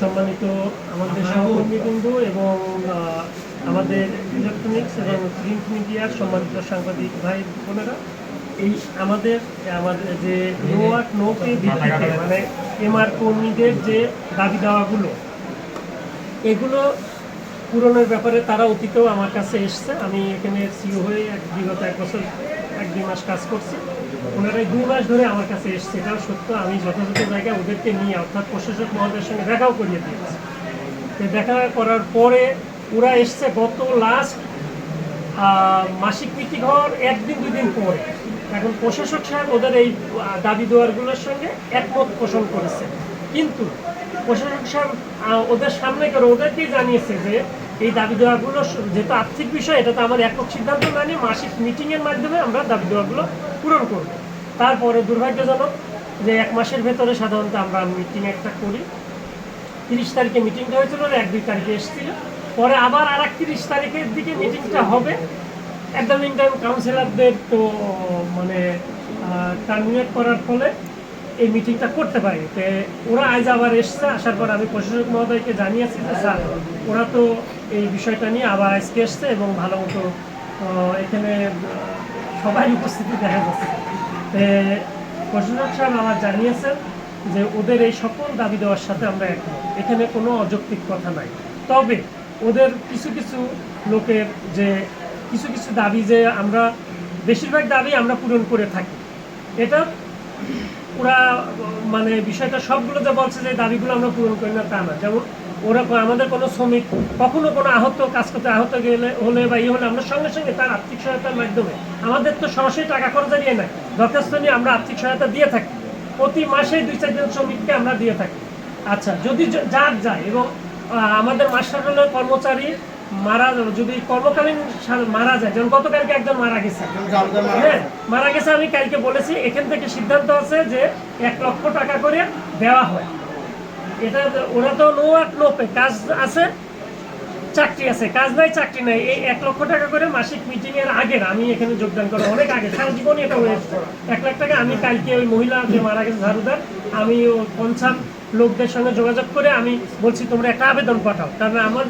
সম্মানিত আমাদের সহকর্মীবৃন্দ এবং আমাদের ইলেকট্রনিক্স এবং প্রিন্ট মিডিয়ার সম্মানিত সাংবাদিক ভাই বোনেরা এই আমাদের আমাদের যে নো আর্ট নোকে ভিত্তিতে মানে এমআর কর্মীদের যে দাবি দাওয়াগুলো এগুলো পূরণের ব্যাপারে তারা অতীতেও আমার কাছে এসছে। আমি এখানে সিও হয়ে এক বিগত এক বছর এক দুই মাস কাজ করছি। ওনারা দুই মাস ধরে আমার কাছে এসছে। এটাও সত্য। আমি যথাযথ জায়গায় ওদেরকে নিয়ে, অর্থাৎ প্রশাসক মহোদয়ের সঙ্গে দেখাও করিয়ে দিয়েছি। তো দেখা করার পরে ওরা এসছে গত লাস্ট মাসিক মিটিং হওয়ার একদিন দুই দিন পরে। এখন প্রশাসক সাহেব ওদের এই দাবি দেওয়ারগুলোর সঙ্গে একমত পোষণ করেছে। কিন্তু প্রশাসক সাহেব ওদের সামনে করে ওদেরকেই জানিয়েছে যে এই দাবি দেওয়াগুলো যেহেতু আর্থিক বিষয়, এটা তো আমার একক সিদ্ধান্ত না নিয়ে, মাসিক মিটিংয়ের মাধ্যমে আমরা দাবি দেওয়াগুলো পূরণ করব। তারপরে দুর্ভাগ্যজনক যে এক মাসের ভেতরে সাধারণত আমরা মিটিং একটা করি। তিরিশ তারিখে মিটিংটা হয়েছিল এক দুই তারিখে এসেছিল। পরে আবার আর এক তিরিশ তারিখের দিকে মিটিংটা হবে। দ্য মিন টাইম কাউন্সিলরদের তো মানে টার্মিনেট করার ফলে এই মিটিংটা করতে পারি তো ওরা আজ আবার এসছে, আসার পর আমি প্রশাসক মহোদয়কে জানিয়েছি যে, স্যার, ওরা তো এই বিষয়টা নিয়ে আবার আজকে এসছে এবং ভালো মতো এখানে সবাই উপস্থিতি দেখা যাচ্ছে। প্রশাসক সাহেব আমার জানিয়েছেন যে ওদের এই সকল দাবি দেওয়ার সাথে আমরা একমত। এখানে কোনো অযৌক্তিক কথা নাই। তবে ওদের কিছু কিছু লোকের যে কিছু কিছু দাবি যে আমরা, বেশিরভাগ দাবি আমরা পূরণ করে থাকি। এটা ওরা মানে বিষয়টা সবগুলো যে বলছে যে দাবিগুলো আমরা পূরণ করি না তা না। যেমন ওরা আমাদের কোনো শ্রমিক কখনো কোনো আহত কাজ করতে আহত গেলে হলে বা ইয়ে হলে আমরা সঙ্গে সঙ্গে তার আর্থিক সহায়তার মাধ্যমে আমাদের তো সরাসরি টাকা খরচ নাই দরখাস্ত নিয়ে আমরা আর্থিক সহায়তা দিয়ে থাকি। প্রতি মাসে দুই চারজন শ্রমিককে আমরা দিয়ে থাকি। আচ্ছা যদি যার যায় এবং আমাদের মাস্টার কর্মচারী মারা যদি কর্মকালীন মারা যায় যেমন গতকালকে একজন মারা গেছে। হ্যাঁ মারা গেছে আমি কালকে বলেছি এখান থেকে সিদ্ধান্ত আছে যে এক লক্ষ টাকা করে দেওয়া হয়। এটা ওরা তো নো আট নো কাজ আছে, চাকরি আছে, কাজ নাই, চাকরি নাই। এই এক লক্ষ টাকা করে মাসিক মিটিং এর আগের, আমি এখানে যোগদান করা অনেক আগে সারা জীবনই এটা হয়ে এসছে এক লাখ টাকা, আমি কালকে ওই মহিলা যে মারা গেছে, ঝাড়ুদার, আমি ও পঞ্চান লোকদের সঙ্গে যোগাযোগ করে আমি বলছি, তোমরা একটা আবেদন পাঠাও। কারণ আমার